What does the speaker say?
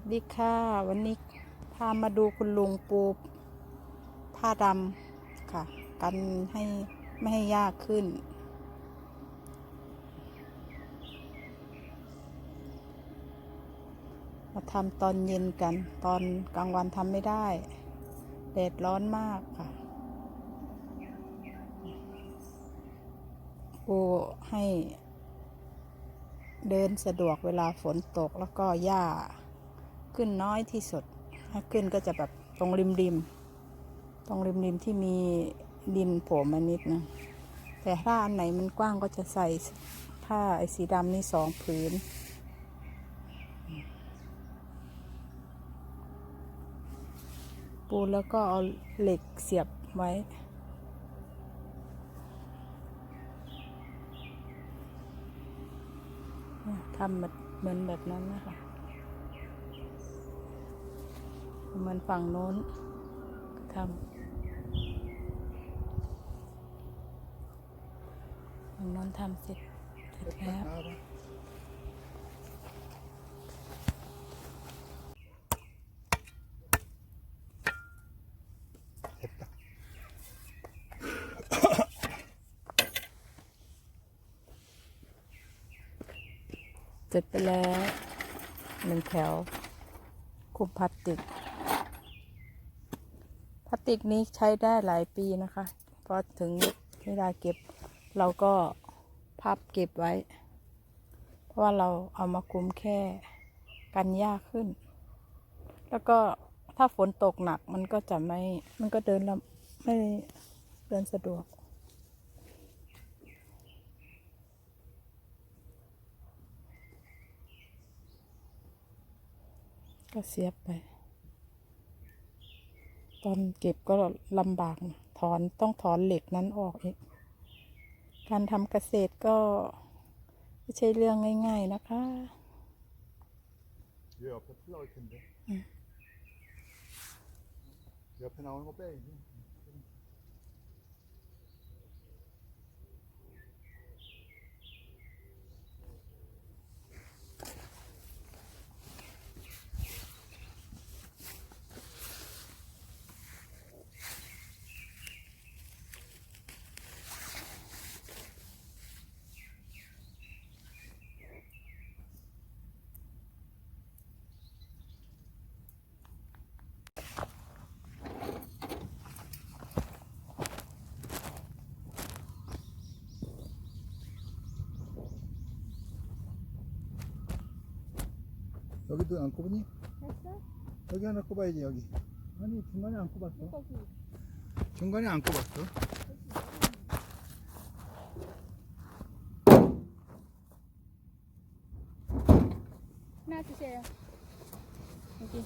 วัสดีค่ะ วันนี้พามาดูคุณลุงปูผ้าดำค่ะ กันให้ไม่ให้ยากขึ้น มาทำตอนเย็นกัน ตอนกลางวันทำไม่ได้ แดดร้อนมากค่ะปูให้เดินสะดวกเวลาฝนตกแล้วก็หญ้า ขึ้นน้อยที่สุด ถ้าขึ้นก็จะแบบตรงริมริม ตรงริมริมที่มีดินโผล่มานิดนะ แต่ถ้าอันไหนมันกว้างก็จะใส่ผ้าไอ้สีดำนี่สองผืนปูแล้วก็เอาเหล็กเสียบไว้ ทำเหมือนแบบนั้นนะคะ เหมือนฝั่งโน้นทำฝั่งโน้นทำเสร็จเสร็จแล้ว.เสร็จไปแล้วหนึ่งแถวคุมพลาสติก พลาสติกนี้ใช้ได้หลายปีนะคะพราะถึงเวลาเก็บเราก็พับเก็บไว้ เพราะว่าเราเอามาคุมแค่กันยากขึ้น แล้วก็ถ้าฝนตกหนักมันก็จะไม่ มันก็เดินลำไม่เดินสะดวก ก็เสียบไป ตอนเก็บก็ลำบากถอนต้องถอนเหล็กนั้นออกเองการทำเกษตรก็ไม่ใช่เรื่องง่าย ๆ นะคะเดี๋ยวพื่อนเขึ้นเดี๋ยวเดี๋ยวพนักงานก็ไป 여기도 안 꼽으니? 여기 하나 꼽아야지 여기. 아니 중간에 안 꼽았어. 중간에 안 꼽았어. 놔주세요. 여기.